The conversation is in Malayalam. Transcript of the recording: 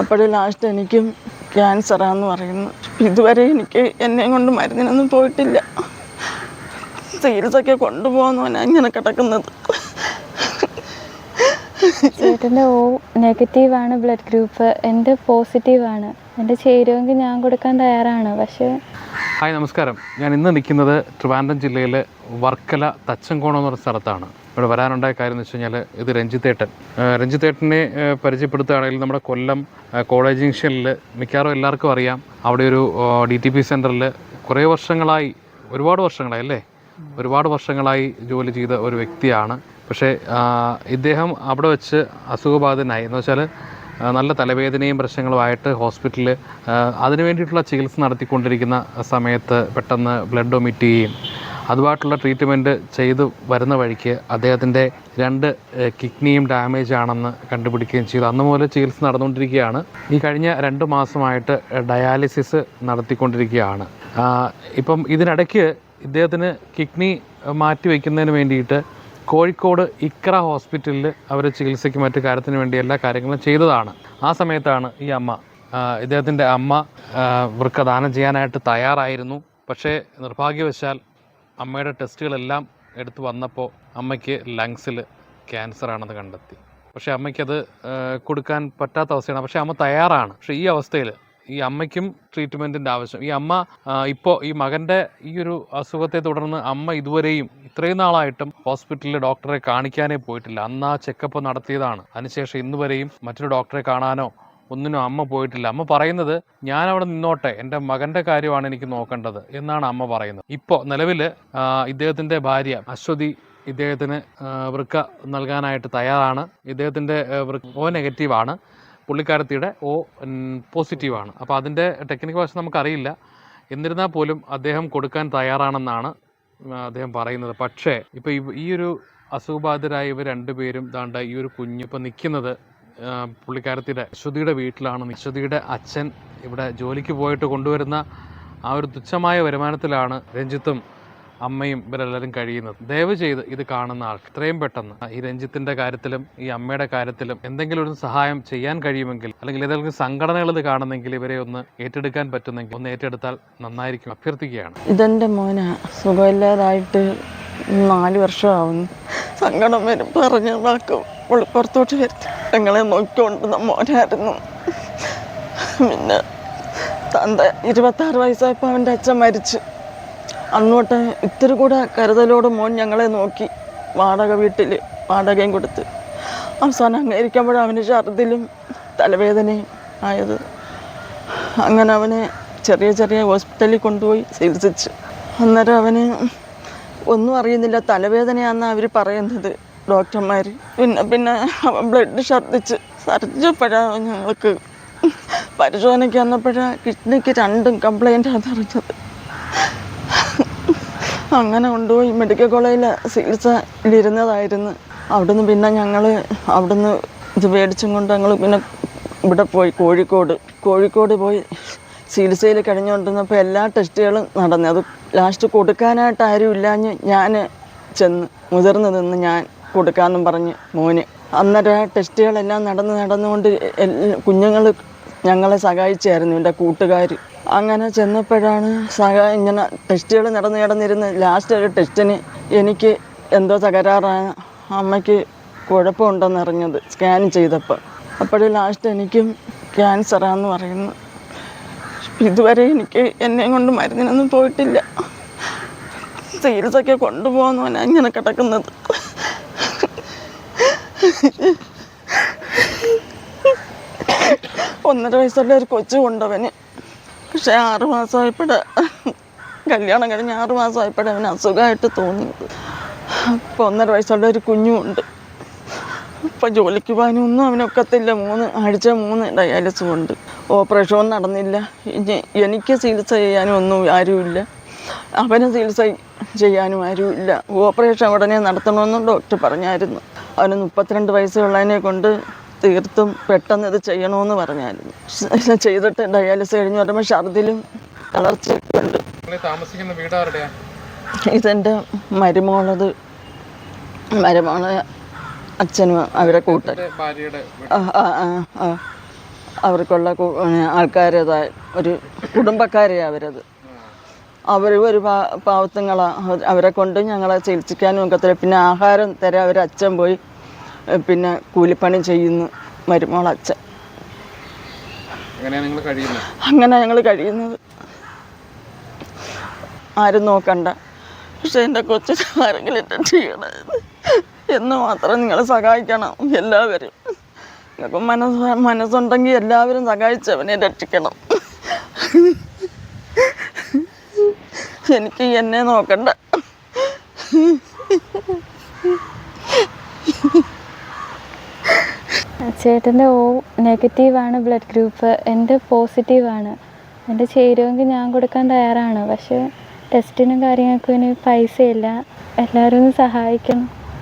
അപ്പോഴും ലാസ്റ്റ് എനിക്കും ക്യാൻസറാന്ന് പറയുന്നു. ഇതുവരെ എനിക്ക് എന്നെ കൊണ്ട് മരുന്നിനൊന്നും പോയിട്ടില്ല. ചികിത്സയ്ക്ക് കൊണ്ടുപോകുന്നവനാ ഇങ്ങനെ കിടക്കുന്നത്. ചേട്ടന്റെ ഓ നെഗറ്റീവാണ് ബ്ലഡ് ഗ്രൂപ്പ് എന്റെ ആണ്. എന്റെ ചേരുമെങ്കിൽ ഞാൻ കൊടുക്കാൻ തയ്യാറാണ്. പക്ഷേ ഹായ് നമസ്കാരം. ഞാൻ ഇന്ന് നിൽക്കുന്നത് ട്രിവാൻഡ്രം ജില്ലയിലെ വർക്കല തച്ചങ്കോണം എന്ന് പറഞ്ഞ സ്ഥലത്താണ്. ഇവിടെ വരാനുണ്ടായ കാര്യം എന്ന് വെച്ച് കഴിഞ്ഞാൽ ഇത് രഞ്ജിത്തേട്ടൻ. രഞ്ജിത്തേട്ടനെ പരിചയപ്പെടുത്തുകയാണെങ്കിൽ നമ്മുടെ കൊല്ലം കോളേജ് ജംഗ്ഷനിൽ മിക്കവാറും എല്ലാവർക്കും അറിയാം. അവിടെ ഒരു ഡി ടി പി സെന്ററിൽ കുറേ വർഷങ്ങളായി ഒരുപാട് വർഷങ്ങളായി അല്ലേ? ഒരുപാട് വർഷങ്ങളായി ജോലി ചെയ്ത ഒരു വ്യക്തിയാണ്. പക്ഷേ ഇദ്ദേഹം അവിടെ വെച്ച് അസുഖബാധിതനായി. എന്ന് വെച്ചാൽ നല്ല തലവേദനയും പ്രശ്നങ്ങളുമായിട്ട് ഹോസ്പിറ്റലിൽ അതിനു വേണ്ടിയിട്ടുള്ള ചികിത്സ നടത്തിക്കൊണ്ടിരിക്കുന്ന സമയത്ത് പെട്ടെന്ന് ബ്ലഡ് ഒമിറ്റ് ചെയ്യുകയും അതുമായിട്ടുള്ള ട്രീറ്റ്മെന്റ് ചെയ്തു വരുന്ന വഴിക്ക് അദ്ദേഹത്തിന്റെ രണ്ട് കിഡ്നിയും ഡാമേജ് ആണെന്ന് കണ്ടുപിടിക്കുകയും ചെയ്തു. അന്ന് മുതൽ ചികിത്സ നടന്നുകൊണ്ടിരിക്കുകയാണ്. ഈ കഴിഞ്ഞ രണ്ട് മാസമായിട്ട് ഡയാലിസിസ് നടത്തിക്കൊണ്ടിരിക്കുകയാണ്. ഇപ്പം ഇതിനിടയ്ക്ക് ഇദ്ദേഹത്തിന് കിഡ്നി മാറ്റി വയ്ക്കുന്നതിന് വേണ്ടിയിട്ട് കോഴിക്കോട് ഇക്ര ഹോസ്പിറ്റലിൽ അവർ ചികിത്സയ്ക്ക് മറ്റു കാര്യത്തിന് വേണ്ടി എല്ലാ കാര്യങ്ങളും ചെയ്തതാണ്. ആ സമയത്താണ് ഈ അമ്മ ഇദ്ദേഹത്തിന്റെ അമ്മ വൃക്ക ദാനം ചെയ്യാനായിട്ട് തയ്യാറായിരുന്നു. പക്ഷേ നിർഭാഗ്യവശാൽ അമ്മയുടെ ടെസ്റ്റുകളെല്ലാം എടുത്തു വന്നപ്പോൾ അമ്മയ്ക്ക് ലങ്സിൽ ക്യാൻസറാണെന്ന് കണ്ടെത്തി. പക്ഷേ അമ്മയ്ക്കത് കൊടുക്കാൻ പറ്റാത്ത അവസ്ഥയാണ്. പക്ഷേ അമ്മ തയ്യാറാണ്. പക്ഷേ ഈ അവസ്ഥയിൽ ഈ അമ്മയ്ക്കും ട്രീറ്റ്മെന്റിന്റെ ആവശ്യം. ഈ അമ്മ ഇപ്പോൾ ഈ മകന്റെ ഈ ഒരു അസുഖത്തെ തുടർന്ന് അമ്മ ഇതുവരെയും ഇത്രയും നാളായിട്ടും ഹോസ്പിറ്റലിലെ ഡോക്ടറെ കാണിക്കാനേ പോയിട്ടില്ല. അന്ന് ആ ചെക്കപ്പ് നടത്തിയതാണ്. അതിനുശേഷം ഇന്ന് വരെയും മറ്റൊരു ഡോക്ടറെ കാണാനോ ഒന്നിനും അമ്മ പോയിട്ടില്ല. അമ്മ പറയുന്നത് ഞാൻ അവിടെ നിന്നോട്ടെ. എന്റെ മകന്റെ കാര്യമാണ് എനിക്ക് നോക്കേണ്ടത് എന്നാണ് അമ്മ പറയുന്നത്. ഇപ്പോൾ നിലവിൽ ഇദ്ദേഹത്തിന്റെ ഭാര്യ അശ്വതി ഇദ്ദേഹത്തിന് വൃക്ക നൽകാനായിട്ട് തയ്യാറാണ്. ഇദ്ദേഹത്തിന്റെ വൃക്ക ഓ നെഗറ്റീവാണ്. പുള്ളിക്കാരത്തിയുടെ ഓ പോസിറ്റീവാണ്. അപ്പോൾ അതിന്റെ ടെക്നിക്കൽ വശം നമുക്കറിയില്ല. എന്നിരുന്നാൽ പോലും അദ്ദേഹം കൊടുക്കാൻ തയ്യാറാണെന്നാണ് അദ്ദേഹം പറയുന്നത്. പക്ഷേ ഇപ്പോൾ ഈ ഒരു അസുഖബാധിതരായ ഇവർ രണ്ടുപേരും ദാണ്ട ഈ ഒരു കുഞ്ഞ് ഇപ്പോൾ നിൽക്കുന്നത് പുള്ളിക്കാരത്തിയുടെ അശ്വതിയുടെ വീട്ടിലാണ്. അശ്വതിയുടെ അച്ഛൻ ഇവിടെ ജോലിക്ക് പോയിട്ട് കൊണ്ടുവരുന്ന ആ ഒരു തുച്ഛമായ വരുമാനത്തിലാണ് രഞ്ജിത്തും അമ്മയും ഇവരെല്ലാവരും കഴിയുന്നത്. ദയവ് ചെയ്ത് ഇത് കാണുന്ന ആൾ ഇത്രയും പെട്ടെന്ന് ഈ രഞ്ജിത്തിന്റെ കാര്യത്തിലും ഈ അമ്മയുടെ കാര്യത്തിലും എന്തെങ്കിലും ഒരു സഹായം ചെയ്യാൻ കഴിയുമെങ്കിൽ അല്ലെങ്കിൽ ഏതെങ്കിലും സംഘടനകൾ ഇത് കാണുന്നെങ്കിൽ ഇവരെ ഒന്ന് ഏറ്റെടുക്കാൻ പറ്റുന്നെങ്കിൽ ഒന്ന് ഏറ്റെടുത്താൽ നന്നായിരിക്കും. അഭ്യർത്ഥിക്കുകയാണ്. ഇതെന്റെ മോന. സുഖമില്ലാതായിട്ട് നാല് വർഷമാവുന്നു. സങ്കടം വരും. പറഞ്ഞതാക്കും പുറത്തോട്ട് വരുത്തി ഞങ്ങളെ നോക്കിക്കൊണ്ട് മോനായിരുന്നു. പിന്നെ തന്ത ഇരുപത്താറ് വയസ്സായപ്പോൾ അവന്റെ അച്ഛൻ മരിച്ചു. അന്നോട്ട് ഇത്തിരി കൂടെ കരുതലോട് മോൻ ഞങ്ങളെ നോക്കി വാടക വീട്ടിൽ വാടകയും കൊടുത്ത്. അവസാനം അങ്ങേരിക്കുമ്പോഴും അവന് ഛർദിലും തലവേദനയും ആയത്. അങ്ങനെ അവനെ ചെറിയ ചെറിയ ഹോസ്പിറ്റലിൽ കൊണ്ടുപോയി ചികിത്സിച്ച്. അന്നേരം അവന് ഒന്നും അറിയുന്നില്ല തലവേദനയാണെന്നാണ് അവർ പറയുന്നത് ഡോക്ടർമാർ പിന്നെ പിന്നെ അവൻ ബ്ലഡ് ഛർദ്ദിച്ച് ഛർദ്ദിച്ചപ്പോഴാണ് ഞങ്ങൾക്ക്. പരിശോധനയ്ക്ക് വന്നപ്പോഴാണ് കിഡ്നിക്ക് രണ്ടും കംപ്ലൈന്റ് ആണെന്ന് അറിഞ്ഞത് അങ്ങനെ കൊണ്ടുപോയി മെഡിക്കൽ കോളേജിൽ ചികിത്സയിലിരുന്നതായിരുന്നു അവിടുന്ന് പിന്നെ ഞങ്ങൾ അവിടുന്ന് ഇത് മേടിച്ചും കൊണ്ട് ഞങ്ങൾ പിന്നെ ഇവിടെ പോയി കോഴിക്കോട്. കോഴിക്കോട് പോയി ചികിത്സയിൽ കഴിഞ്ഞുകൊണ്ടിരുന്നപ്പോൾ എല്ലാ ടെസ്റ്റുകളും നടന്നു. അത് ലാസ്റ്റ് കൊടുക്കാനായിട്ട് ആരും ഇല്ലാഞ്ഞ് ഞാൻ ചെന്ന് മുതിർന്ന് നിന്ന് ഞാൻ കൊടുക്കാമെന്നും പറഞ്ഞ് മോന്. അന്നേരം ആ ടെസ്റ്റുകളെല്ലാം നടന്ന് നടന്നുകൊണ്ട് കുഞ്ഞുങ്ങൾ ഞങ്ങളെ സഹായിച്ചായിരുന്നു എന്റെ കൂട്ടുകാർ അങ്ങനെ ചെന്നപ്പോഴാണ് സഹ ഇങ്ങനെ ടെസ്റ്റുകൾ നടന്ന് കിടന്നിരുന്ന് ലാസ്റ്റ് ഒരു ടെസ്റ്റിന് എനിക്ക് എന്തോ തകരാറാണ്. അമ്മയ്ക്ക് കുഴപ്പമുണ്ടെന്ന് അറിഞ്ഞത് സ്കാൻ ചെയ്തപ്പോൾ. അപ്പോഴും ലാസ്റ്റ് എനിക്കും ക്യാൻസറാന്ന് പറയുന്നു. ഇതുവരെ എനിക്ക് എന്നെ കൊണ്ട് മരുന്നിനൊന്നും പോയിട്ടില്ല. ചികിത്സയ്ക്ക് കൊണ്ടുപോകുന്നവനാണ് ഇങ്ങനെ കിടക്കുന്നത്. ഒന്നര വയസ്സുള്ള ഒരു കൊച്ചു കൊണ്ടവന് പക്ഷെ ആറ് മാസമായപ്പോഴ കല്യാണം കഴിഞ്ഞ് ആറ് മാസമായപ്പോഴേ അവന് അസുഖമായിട്ട് തോന്നിയത്. അപ്പോൾ ഒന്നര വയസ്സുള്ള ഒരു കുഞ്ഞുമുണ്ട്. ഇപ്പം ജോലിക്ക് പോകാനും ഒന്നും അവനൊക്കത്തില്ല മൂന്ന് ആഴ്ച മൂന്ന് ഡയാലിസും ഉണ്ട്. ഓപ്പറേഷനും നടന്നില്ല. ഇനി എനിക്ക് ചികിത്സ ചെയ്യാനും ഒന്നും ആരുമില്ല. അവന് ചികിത്സ ചെയ്യാനും ആരുമില്ല. ഓപ്പറേഷൻ ഉടനെ നടത്തണമെന്നും ഡോക്ടർ പറഞ്ഞായിരുന്നു. അവന് മുപ്പത്തിരണ്ട് വയസ്സുള്ളതിനെ കൊണ്ട് തീർത്തും പെട്ടെന്ന് ഇത് ചെയ്യണമെന്ന് പറഞ്ഞായിരുന്നു. ചെയ്തിട്ട് ഡയാലിസ് കഴിഞ്ഞ് പറയുമ്പോൾ ഛർദിലും തളർച്ചയൊക്കെ ഉണ്ട്. താമസിക്കുന്ന ഇതെന്റെ മരുമോളത് മരുമോളെ അച്ഛനും അവരെ ആ അവർക്കുള്ള ആൾക്കാരേതായ ഒരു കുടുംബക്കാരെയാണ് അവരത്. അവർ ഒരു പാ പാവത്തുങ്ങളാണ് അവരെ കൊണ്ട് ഞങ്ങളെ ചികിത്സിക്കാനും ഒക്കത്തില്ല പിന്നെ ആഹാരം തരാൻ അവർ അച്ഛൻ പോയി. പിന്നെ കൂലിപ്പണി ചെയ്യുന്നു മരുമോൾ അച്ഛൻ. കഴിയുന്നത്? അങ്ങനെ ഞങ്ങൾ കഴിയുന്നത്. ആരും നോക്കണ്ട. പക്ഷെ എന്റെ കൊച്ചു ആരെങ്കിലും അറ്റൻഡ് ചെയ്യണം എന്ന്. മാത്രം നിങ്ങൾ സഹായിക്കണം എല്ലാവരും. നിങ്ങൾക്ക് മനസ്സ് മനസ്സുണ്ടെങ്കിൽ എല്ലാവരും സഹായിച്ച് അവനെ രക്ഷിക്കണം. എനിക്ക് എന്നെ നോക്കണ്ട. ചേട്ടന്റെ ഓ നെഗറ്റീവാണ് ബ്ലഡ് ഗ്രൂപ്പ് എന്റെ പോസിറ്റീവാണ് എന്റെ ചേരുമെങ്കിൽ ഞാൻ കൊടുക്കാൻ തയ്യാറാണ്. പക്ഷേ ടെസ്റ്റിനും കാര്യങ്ങൾക്കും ഇനി പൈസയില്ല. എല്ലാവരും ഒന്ന് സഹായിക്കണം.